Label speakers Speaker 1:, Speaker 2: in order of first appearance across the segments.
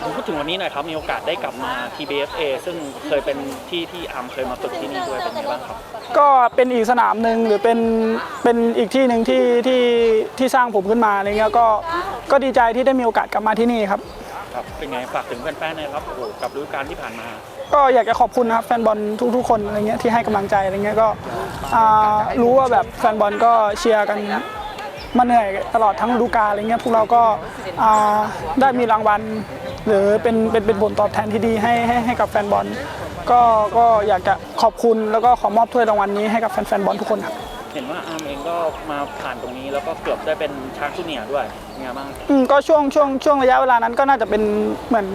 Speaker 1: ถึงวันนี้หน่อยครับมีโอกาสได้กลับมา TBFA ซึ่งเคยเป็นที่ที่อาร์มเคยมาฝึกที่นี่ด้วยเป็นไงบ้างครับ
Speaker 2: ก็เป็นอีกสนามหนึ่งหรือเป็นเป็นอีกที่หนึ่งที่ที่ที่สร้างผมขึ้นมาอะไรเงี้ยก็ก็ดีใจที่ได้มีโอกาสกลับมาที่นี่ครับ
Speaker 1: ครับเป็นไงฝากถึงแฟนๆหน่อยครับโอ้โหกับฤดูกาลที่ผ่านมา
Speaker 2: ก็อยากจะขอบคุณนะครับแฟนบอลทุกๆคนอะไรเงี้ยที่ให้กำลังใจอะไรเงี้ยก็อ่ารู้ว่าแบบแฟนบอลก็เชียร์กันมาเหนื่อยตลอดทั้งฤดูกาลอะไรเงี้ยพวกเราก็อ่าได้มีรางวัล หรือเป็นเป็นเป็นผลตอบแทนที่ดีให้ให้ให้กับแฟนบอลก็ก็อยากจะขอบคุณแล้วก็ขอมอบถ้วยรางวัลนี้ให้กับแฟนๆบอลทุกคนครับ
Speaker 1: เห็นว่าอาร์มเองก็มาผ่านตรงนี้แล้วก็เกือบได้เป็นช้างจูเนียร์ด้วยเป็นไงบ้าง
Speaker 2: อืมก็ช่วงช่วงช่วงระยะเวลานั้นก็น่าจะเป็นเหมือน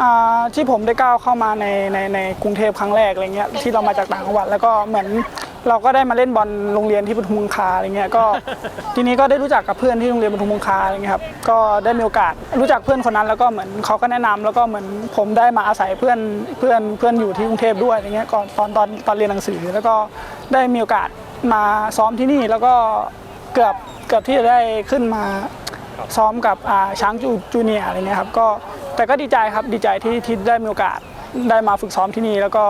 Speaker 2: อ่าที่ผมได้ก้าวเข้ามาในในในกรุงเทพครั้งแรกอะไรเงี้ยที่เรามาจากต่างจังหวัดแล้วก็เหมือน เราก็ได้มาเล่นบอลโรงเรียนที่ปทุมคงคาอะไรเงี้ยก็ ทีนี้ก็ได้รู้จักกับเพื่อนที่โรงเรียนปทุมคงคาอะไรเงี้ยครับก็ได้มีโอกาสรู้จักเพื่อนคนนั้น แล้วก็เหมือนเขาก็แนะนำแล้วก็เหมือนผมได้มาอาศัยเพื่อนเพื่อนเพื่อนอยู่ที่กรุงเทพด้วยอะไรเงี้ยก่อนตอนตอนตอนเรียนหนังสือแล้วก็ได้มีโอกาสมาซ้อมที่นี่แล้วก็เกือบเกือบที่จะได้ขึ้นมาซ้อมกับอ่าช้างจูจูเนียร์อะไรเงี้ยครับก็แต่ก็ดีใจครับดีใจที่ที่ได้มีโอกาสได้มาฝึกซ้อมที่นี่แล้วก็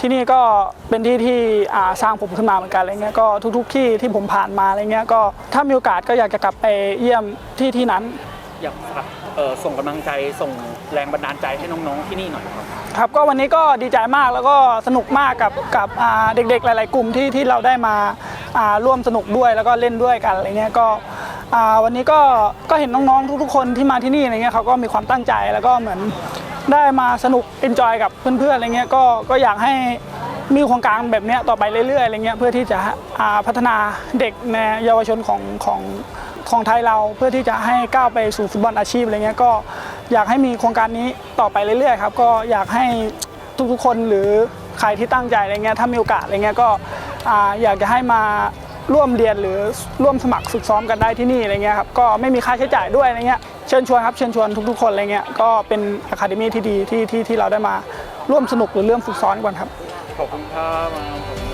Speaker 2: ที่นี่ก็เป็นที่ที่อ่าสร้างผมขึ้นมาเหมือนกันอะไรเงี้ยก็ทุก ๆ ที่ที่ผมผ่านมาอะไรเงี้ยก็ถ้ามีโอกาสก็อยากจะกลับไปเยี่ยมที่ที่นั้น
Speaker 1: อยากฝากเอ่อส่งกำลังใจส่งแรงบันดาลใจให้น้องๆที่นี่หน่อยครับ
Speaker 2: ครับก็วันนี้ก็ดีใจมากแล้วก็สนุกมากกับกับอ่าเด็กๆ หลาย ๆ กลุ่มที่ที่เราได้มาอ่าร่วมสนุกด้วยแล้วก็เล่นด้วยกันอะไรเงี้ยก็อ่าวันนี้ก็ก็เห็นน้องๆทุกๆ คนที่มาที่นี่อะไรเงี้ยเขาก็มีความตั้งใจแล้วก็เหมือน ได้มาสนุกเอนจอยกับเพื่อนๆอะไรเงี้ยก็ก็อยากให้มีโครงการแบบเนี้ยต่อไปเรื่อยๆอะไรเงี้ยเพื่อที่จะพัฒนาเด็กในเยาวชนของของของไทยเราเพื่อที่จะให้ก้าวไปสู่ฟุตบอลอาชีพอะไรเงี้ยก็อยากให้มีโครงการนี้ต่อไปเรื่อยๆครับก็อยากให้ทุกๆคนหรือใครที่ตั้งใจอะไรเงี้ยถ้ามีโอกาสอะไรเงี้ยก็อยากจะให้มาร่วมเรียนหรือร่วมสมัครฝึกซ้อมกันได้ที่นี่อะไรเงี้ยครับก็ไม่มีค่าใช้จ่ายด้วยอะไรเงี้ย เชิญชวนครับเชิญชวนทุกๆคนอะไรเงี้ยก็เป็นอะคาเดมี่ที่ดีที่ที่ที่เราได้มาร่วมสนุกหรือเริ่มฝึกซ้อนกันครับ
Speaker 1: ขอบคุณครับ